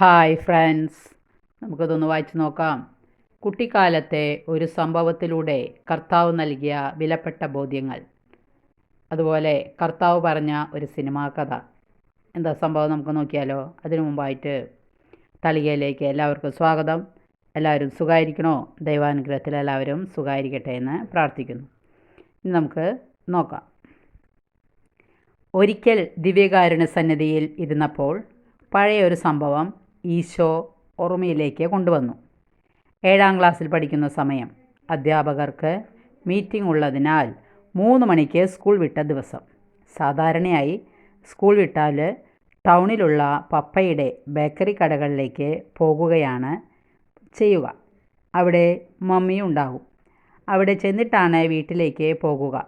Hi friends നമുക്കതൊന്ന് വായിച്ചു നോക്കാം. കുട്ടിക്കാലത്തെ ഒരു സംഭവത്തിലൂടെ കർത്താവ് നൽകിയ വിലപ്പെട്ട ബോധ്യങ്ങൾ. അതുപോലെ കർത്താവ് പറഞ്ഞ ഒരു സിനിമാ കഥ. എന്താ സംഭവം നമുക്ക് നോക്കിയാലോ? അതിനു മുമ്പായിട്ട് തളികയിലേക്ക് എല്ലാവർക്കും സ്വാഗതം. എല്ലാവരും സുഖമായിരിക്കണോ ദൈവാനുഗ്രഹത്തിൽ എല്ലാവരും സുഖമായിരിക്കട്ടെ എന്ന് പ്രാർത്ഥിക്കുന്നു. ഇനി നമുക്ക് നോക്കാം. ഒരിക്കൽ ദിവ്യകാരുണ്യ സന്നിധിയിൽ ഇരുന്നപ്പോൾ പഴയ ഒരു സംഭവം ഈശോ ഓർമ്മയിലേക്ക് കൊണ്ടുവന്നു. ഏഴാം ക്ലാസ്സിൽ പഠിക്കുന്ന സമയം. അധ്യാപകർക്ക് മീറ്റിംഗ് ഉള്ളതിനാൽ മൂന്ന് മണിക്ക് സ്കൂൾ വിട്ട ദിവസം. സാധാരണയായി സ്കൂൾ വിട്ടാൽ ടൗണിലുള്ള പപ്പയുടെ ബേക്കറി കടകളിലേക്ക് പോകുകയാണ് ചെയ്യുക. അവിടെ മമ്മിയും ഉണ്ടാകും. അവിടെ ചെന്നിട്ടാണ് വീട്ടിലേക്ക് പോകുക.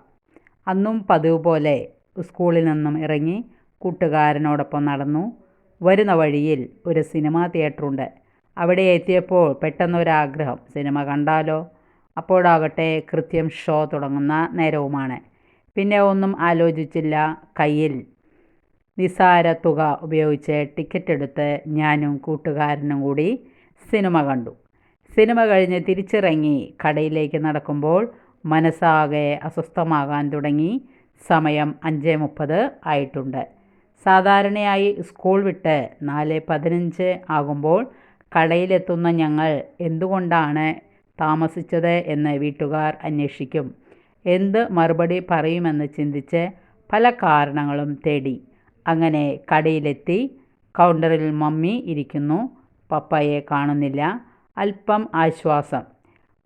അന്നും പതിവ് പോലെ സ്കൂളിൽ നിന്നും ഇറങ്ങി കൂട്ടുകാരനോടൊപ്പം നടന്നു വരുന്ന വഴിയിൽ ഒരു സിനിമാ തിയേറ്ററുണ്ട്. അവിടെ എത്തിയപ്പോൾ പെട്ടെന്നൊരാഗ്രഹം. സിനിമ കണ്ടാലോ? അപ്പോഴാകട്ടെ കൃത്യം ഷോ തുടങ്ങുന്ന നേരവുമാണ്. പിന്നെ ഒന്നും ആലോചിച്ചില്ല. കയ്യിൽ നിസാര തുക ഉപയോഗിച്ച് ടിക്കറ്റ് എടുത്ത് ഞാനും കൂട്ടുകാരനും കൂടി സിനിമ കണ്ടു. സിനിമ കഴിഞ്ഞ് തിരിച്ചിറങ്ങി കടയിലേക്ക് നടക്കുമ്പോൾ മനസ്സാകെ അസ്വസ്ഥമാകാൻ തുടങ്ങി. സമയം അഞ്ച് മുപ്പത് ആയിട്ടുണ്ട്. സാധാരണയായി സ്കൂൾ വിട്ട് നാല് പതിനഞ്ച് ആകുമ്പോൾ കടയിലെത്തുന്ന ഞങ്ങൾ എന്തുകൊണ്ടാണ് താമസിച്ചത് എന്ന് വീട്ടുകാർ അന്വേഷിക്കും. എന്ത് മറുപടി പറയുമെന്ന് ചിന്തിച്ച് പല കാരണങ്ങളും തേടി. അങ്ങനെ കടയിലെത്തി കൗണ്ടറിൽ മമ്മി ഇരിക്കുന്നു. പപ്പയെ കാണുന്നില്ല. അല്പം ആശ്വാസം.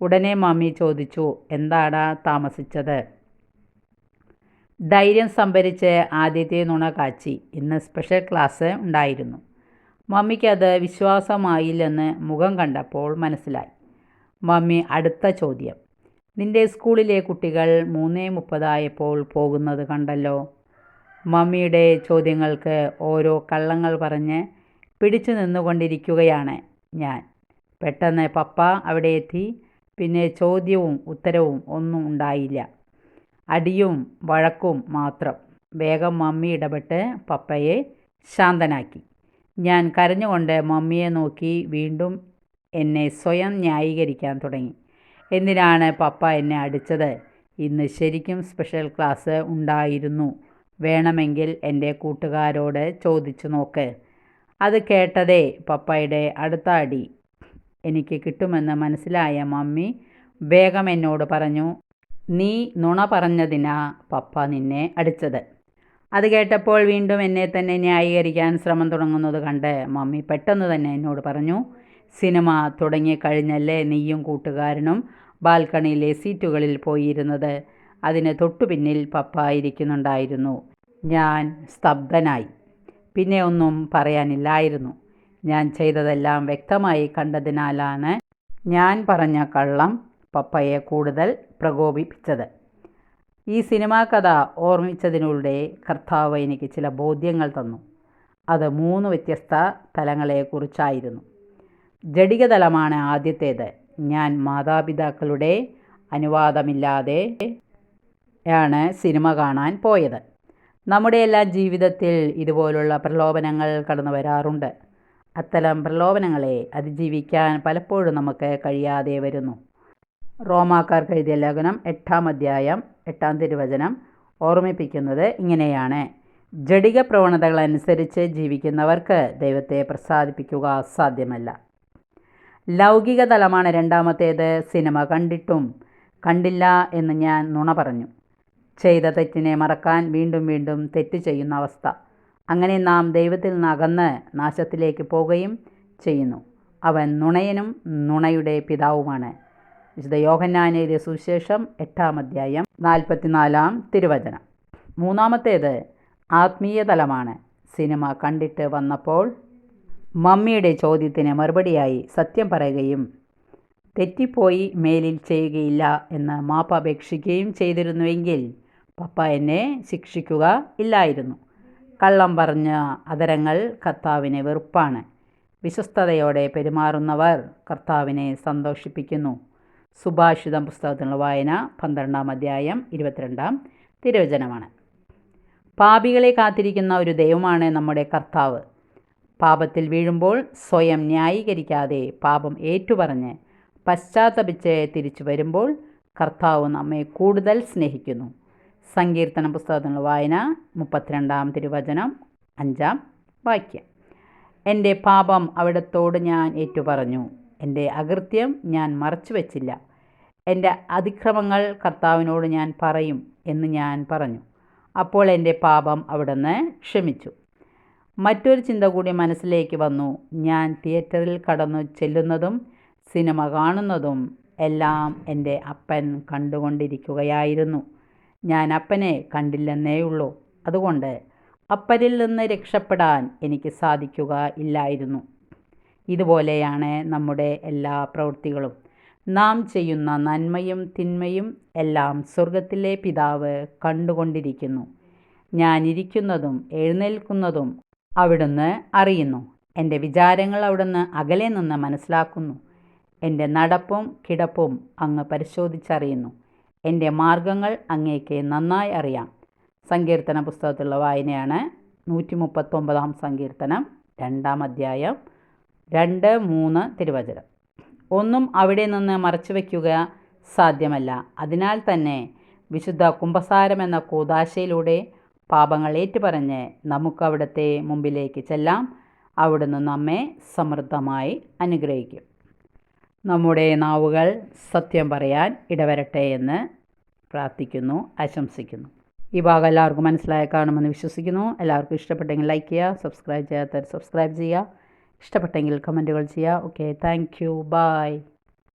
ഉടനെ മമ്മി ചോദിച്ചു എന്താടാ താമസിച്ചത്? ധൈര്യം സംഭരിച്ച് ആദ്യത്തെ നുണ കാച്ചി ഇന്ന് സ്പെഷ്യൽ ക്ലാസ് ഉണ്ടായിരുന്നു. മമ്മിക്കത് വിശ്വാസമായില്ലെന്ന് മുഖം കണ്ടപ്പോൾ മനസ്സിലായി. മമ്മി അടുത്ത ചോദ്യം. നിന്റെ സ്കൂളിലെ കുട്ടികൾ മൂന്നേ മുപ്പതായപ്പോൾ പോകുന്നത് കണ്ടല്ലോ? മമ്മിയുടെ ചോദ്യങ്ങൾക്ക് ഓരോ കള്ളങ്ങൾ പറഞ്ഞ് പിടിച്ചു നിന്നുകൊണ്ടിരിക്കുകയാണ് ഞാൻ. പെട്ടെന്ന് പപ്പ അവിടെ എത്തി. പിന്നെ ചോദ്യവും ഉത്തരവും ഒന്നും ഉണ്ടായില്ല. അടിയും വഴക്കും മാത്രം. വേഗം മമ്മി ഇടപെട്ട് പപ്പയെ ശാന്തനാക്കി. ഞാൻ കരഞ്ഞുകൊണ്ട് മമ്മിയെ നോക്കി വീണ്ടും എന്നെ സ്വയം ന്യായീകരിക്കാൻ തുടങ്ങി. എന്തിനാണ് പപ്പ എന്നെ അടിച്ചത്? ഇന്ന് ശരിക്കും സ്പെഷ്യൽ ക്ലാസ് ഉണ്ടായിരുന്നു. വേണമെങ്കിൽ എന്റെ കൂട്ടുകാരോട് ചോദിച്ചു നോക്ക്. അത് കേട്ടതേ പപ്പയുടെ അടുത്ത അടി. എനിക്ക് കിട്ടുമെന്ന് മനസ്സിലായ മമ്മി വേഗം എന്നോട് പറഞ്ഞു നീ നുണ പറഞ്ഞതിനാ പപ്പ നിന്നെ അടിച്ചത്. അത് കേട്ടപ്പോൾ വീണ്ടും എന്നെ തന്നെ ന്യായീകരിക്കാൻ ശ്രമം തുടങ്ങുന്നത് കണ്ട് മമ്മി പെട്ടെന്ന് തന്നെ എന്നോട് പറഞ്ഞു സിനിമ തുടങ്ങിക്കഴിഞ്ഞല്ലേ നീയും കൂട്ടുകാരനും ബാൽക്കണിയിലെ സീറ്റുകളിൽ പോയിരുന്നത്. അതിന് തൊട്ടു പിന്നിൽ പപ്പ ഇരിക്കുന്നുണ്ടായിരുന്നു. ഞാൻ സ്തബ്ധനായി. പിന്നെ ഒന്നും പറയാനില്ലായിരുന്നു. ഞാൻ ചെയ്തതെല്ലാം വ്യക്തമായി കണ്ടതിനാലാണ് ഞാൻ പറഞ്ഞ കള്ളം പപ്പയെ കൂടുതൽ പ്രകോപിപ്പിച്ചത്. ഈ സിനിമാ കഥ ഓർമ്മിച്ചതിലൂടെ കർത്താവ് എനിക്ക് ചില ബോധ്യങ്ങൾ തന്നു. അത് മൂന്ന് വ്യത്യസ്ത തലങ്ങളെക്കുറിച്ചായിരുന്നു. ജടിക തലമാണ് ആദ്യത്തേത്. ഞാൻ മാതാപിതാക്കളുടെ അനുവാദമില്ലാതെ ആണ് സിനിമ കാണാൻ പോയത്. നമ്മുടെ എല്ലാ ജീവിതത്തിൽ ഇതുപോലുള്ള പ്രലോഭനങ്ങൾ കടന്നു വരാറുണ്ട്. അത്തരം പ്രലോഭനങ്ങളെ അതിജീവിക്കാൻ പലപ്പോഴും നമുക്ക് കഴിയാതെ വരുന്നു. റോമാക്കാർക്ക് എഴുതിയ ലേഖനം എട്ടാം അധ്യായം എട്ടാം തിരുവചനം ഓർമ്മിപ്പിക്കുന്നത് ഇങ്ങനെയാണ്. ജഡിക പ്രവണതകളനുസരിച്ച് ജീവിക്കുന്നവർക്ക് ദൈവത്തെ പ്രസാദിപ്പിക്കുക സാധ്യമല്ല. ലൗകിക തലമാണ് രണ്ടാമത്തേത്. സിനിമ കണ്ടിട്ടും കണ്ടില്ല എന്ന് ഞാൻ നുണ പറഞ്ഞു. ചെയ്ത തെറ്റിനെ മറക്കാൻ വീണ്ടും വീണ്ടും തെറ്റ് ചെയ്യുന്ന അവസ്ഥ. അങ്ങനെ നാം ദൈവത്തിൽ നിന്ന് അകന്ന് നാശത്തിലേക്ക് പോവുകയും ചെയ്യുന്നു. അവൻ നുണയനും നുണയുടെ പിതാവുമാണ്. വിശുദ്ധ യോഹന്നാനയിലെ സുവിശേഷം എട്ടാം അധ്യായം നാൽപ്പത്തിനാലാം തിരുവചനം. മൂന്നാമത്തേത് ആത്മീയ തലമാണ് സിനിമ കണ്ടിട്ട് വന്നപ്പോൾ മമ്മിയുടെ ചോദ്യത്തിന് മറുപടിയായി സത്യം പറയുകയും തെറ്റിപ്പോയി മേലിൽ ചെയ്യുകയില്ല എന്ന് മാപ്പ അപേക്ഷിക്കുകയും ചെയ്തിരുന്നുവെങ്കിൽ പപ്പ എന്നെ ശിക്ഷിക്കുക ഇല്ലായിരുന്നു. കള്ളം പറഞ്ഞ അതരങ്ങൾ കർത്താവിനെ വെറുപ്പാണ്. വിശ്വസ്തയോടെ പെരുമാറുന്നവർ കർത്താവിനെ സന്തോഷിപ്പിക്കുന്നു. സുഭാഷിതം പുസ്തകത്തിനുള്ള വായന പന്ത്രണ്ടാം അധ്യായം ഇരുപത്തിരണ്ടാം തിരുവചനമാണ്. പാപികളെ കാത്തിരിക്കുന്ന ഒരു ദൈവമാണ് നമ്മുടെ കർത്താവ്. പാപത്തിൽ വീഴുമ്പോൾ സ്വയം ന്യായീകരിക്കാതെ പാപം ഏറ്റുപറഞ്ഞ് പശ്ചാത്തപിച്ച് തിരിച്ചു വരുമ്പോൾ കർത്താവ് നമ്മെ കൂടുതൽ സ്നേഹിക്കുന്നു. സങ്കീർത്തന പുസ്തകത്തിനുള്ള വായന മുപ്പത്തിരണ്ടാം തിരുവചനം അഞ്ചാം വാക്യം. എന്റെ പാപം അവിടത്തോട് ഞാൻ ഏറ്റുപറഞ്ഞു. എന്റെ അകൃത്യം ഞാൻ മറച്ചു വച്ചില്ല. എന്റെ അതിക്രമങ്ങൾ കർത്താവിനോട് ഞാൻ പറയും എന്ന് ഞാൻ പറഞ്ഞു. അപ്പോൾ എന്റെ പാപം അവിടുന്ന് ക്ഷമിച്ചു. മറ്റൊരു ചിന്ത കൂടി മനസ്സിലേക്ക് വന്നു. ഞാൻ തിയേറ്ററിൽ കടന്നു ചെല്ലുന്നതും സിനിമ കാണുന്നതും എല്ലാം എന്റെ അപ്പൻ കണ്ടുകൊണ്ടിരിക്കുകയായിരുന്നു. ഞാൻ അപ്പനെ കണ്ടില്ലെന്നേയുള്ളൂ അതുകൊണ്ട് അപ്പനിൽ നിന്ന് രക്ഷപ്പെടാൻ എനിക്ക് സാധിക്കുക ഇല്ലായിരുന്നു. ഇതുപോലെയാണ് നമ്മുടെ എല്ലാ പ്രവൃത്തികളും. നാം ചെയ്യുന്ന നന്മയും തിന്മയും എല്ലാം സ്വർഗത്തിലെ പിതാവ് കണ്ടുകൊണ്ടിരിക്കുന്നു. ഞാനിരിക്കുന്നതും എഴുന്നേൽക്കുന്നതും അവിടുന്ന് അറിയുന്നു. എന്റെ വിചാരങ്ങൾ അവിടുന്ന് അകലെ നിന്ന് മനസ്സിലാക്കുന്നു. എന്റെ നടപ്പും കിടപ്പും അങ്ങ് പരിശോധിച്ചറിയുന്നു. എന്റെ മാർഗങ്ങൾ അങ്ങേക്ക് നന്നായി അറിയാം. സങ്കീർത്തന പുസ്തകത്തിലുള്ള വായനയാണ് നൂറ്റി മുപ്പത്തൊമ്പതാം സങ്കീർത്തനം രണ്ടാം അധ്യായം രണ്ട് മൂന്ന് തിരുവചനം. ഒന്നും അവിടെ നിന്ന് മറച്ചു വയ്ക്കുക സാധ്യമല്ല. അതിനാൽ തന്നെ വിശുദ്ധ കുംഭസാരം എന്ന കൂതാശയിലൂടെ പാപങ്ങൾ ഏറ്റുപറഞ്ഞ് നമുക്ക് അവിടുത്തെ മുമ്പിലേക്ക് ചെല്ലാം. അവിടുന്ന് നമ്മെ സമൃദ്ധമായി അനുഗ്രഹിക്കും. നമ്മുടെ നാവുകൾ സത്യം പറയാൻ ഇടവരട്ടെ എന്ന് പ്രാർത്ഥിക്കുന്നു ആശംസിക്കുന്നു. ഈ ഭാഗം എല്ലാവർക്കും മനസ്സിലായി കാണുമെന്ന് വിശ്വസിക്കുന്നു. എല്ലാവർക്കും ഇഷ്ടപ്പെട്ടെങ്കിൽ ലൈക്ക് ചെയ്യുക സബ്സ്ക്രൈബ് ചെയ്യാത്തവർ സബ്സ്ക്രൈബ് ചെയ്യുക. ഇഷ്ടപ്പെട്ടെങ്കിൽ കമന്റുകൾ ചെയ്യുക. Okay thank you by